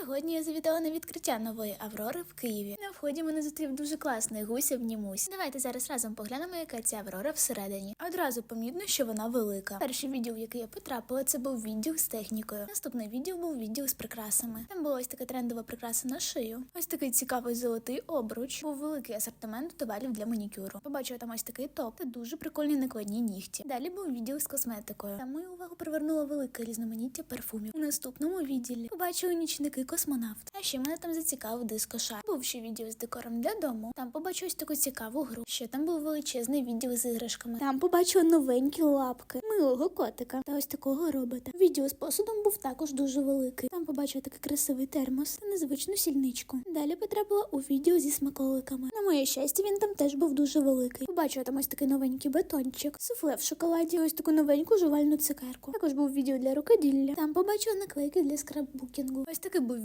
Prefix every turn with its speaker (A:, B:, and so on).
A: Сьогодні я завітала на відкриття нової Аврори в Києві. На вході мене зустрів дуже класний гусь обнімусь. Давайте зараз разом поглянемо, яка ця Аврора всередині. Одразу помітно, що вона велика. Перший відділ, в який я потрапила, це був відділ з технікою. Наступний відділ був відділ з прикрасами. Там була ось така трендова прикраса на шию. Ось такий цікавий золотий обруч. Був великий асортимент товарів для манікюру. Побачила там ось такий топ та дуже прикольні накладні нігті. Далі був відділ з косметикою. Там мою увагу привернуло велике різноманіття парфумів. У наступному відділі побачили нічники космонавт. А ще мене там зацікавив дискошар. Був ще відділ з декором для дому. Там побачив ось таку цікаву гру. Ще там був величезний відділ з іграшками. Там побачила новенькі лапки, милого котика та ось такого робота. Відділ з посудом був також дуже великий. Там побачила такий красивий термос та незвичну сільничку. Далі потрапила у відео зі смаколиками. На моє щастя, він там теж був дуже великий. Побачила там ось такий новенький батончик, суфле в шоколаді, ось таку новеньку жувальну цукерку. Також був відео для рукоділля. Там побачила наклейки для скраббукінгу. Ось такий був